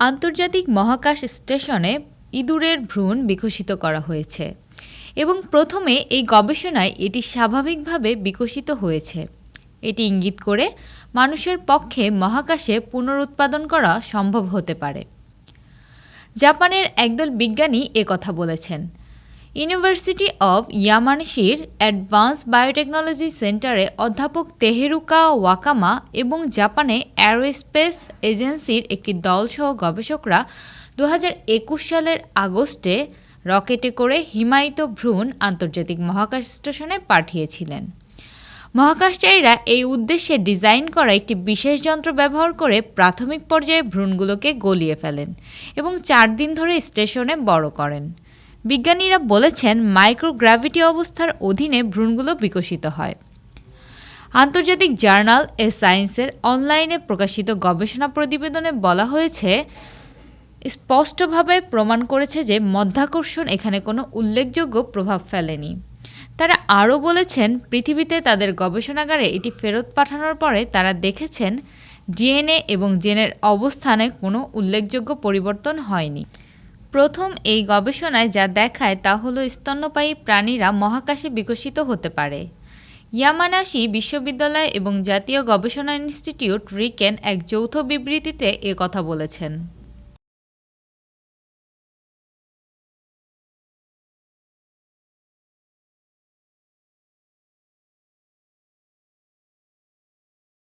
আন্তর্জাতিক মহাকাশ স্টেশনে ইঁদুরের ভ্রূণ বিকশিত করা হয়েছে এবং প্রথমে এই গবেষণায় এটি স্বাভাবিকভাবে বিকশিত হয়েছে। এটি ইঙ্গিত করে মানুষের পক্ষে মহাকাশে পুনরুৎপাদন করা সম্ভব হতে পারে। জাপানের একদল বিজ্ঞানী কথা বলেছেন। ইউনিভার্সিটি অব ইয়ামানশির অ্যাডভান্স বায়োটেকনোলজি সেন্টারে অধ্যাপক তেহেরুকা ওয়াকামা এবং জাপানে অ্যারোস্পেস এজেন্সির একটি দলসহ গবেষকরা দু হাজার একুশ সালের আগস্টে রকেটে করে হিমায়িত ভ্রূণ আন্তর্জাতিক মহাকাশ স্টেশনে পাঠিয়েছিলেন। মহাকাশচারীরা এই উদ্দেশ্যে ডিজাইন করা একটি বিশেষ যন্ত্র ব্যবহার করে প্রাথমিক পর্যায়ে ভ্রূণগুলোকে গলিয়ে ফেলেন এবং চার দিন ধরে স্টেশনে বড় করেন। বিজ্ঞানীরা বলেছেন মাইক্রোগ্র্যাভিটি অবস্থার অধীনে ভ্রূণগুলো বিকশিত হয়। আন্তর্জাতিক জার্নাল এ সায়েন্সের অনলাইনে প্রকাশিত গবেষণা প্রতিবেদনে বলা হয়েছে, স্পষ্টভাবে প্রমাণ করেছে যে মধ্যাকর্ষণ এখানে কোনো উল্লেখযোগ্য প্রভাব ফেলেনি। তারা আরও বলেছেন, পৃথিবীতে তাদের গবেষণাগারে এটি ফেরত পাঠানোর পরে তারা দেখেছেন, ডিএনএ এবং জেনের অবস্থানে কোনো উল্লেখযোগ্য পরিবর্তন হয়নি। প্রথম এই গবেষণায় যা দেখায় তা হলো স্তন্যপায়ী প্রাণীরা মহাকাশে বিকশিত হতে পারে। ইয়ামানাশি বিশ্ববিদ্যালয় এবং জাতীয় গবেষণা ইনস্টিটিউট রিকেন এক যৌথ বিবৃতিতে এ কথা বলেছেন।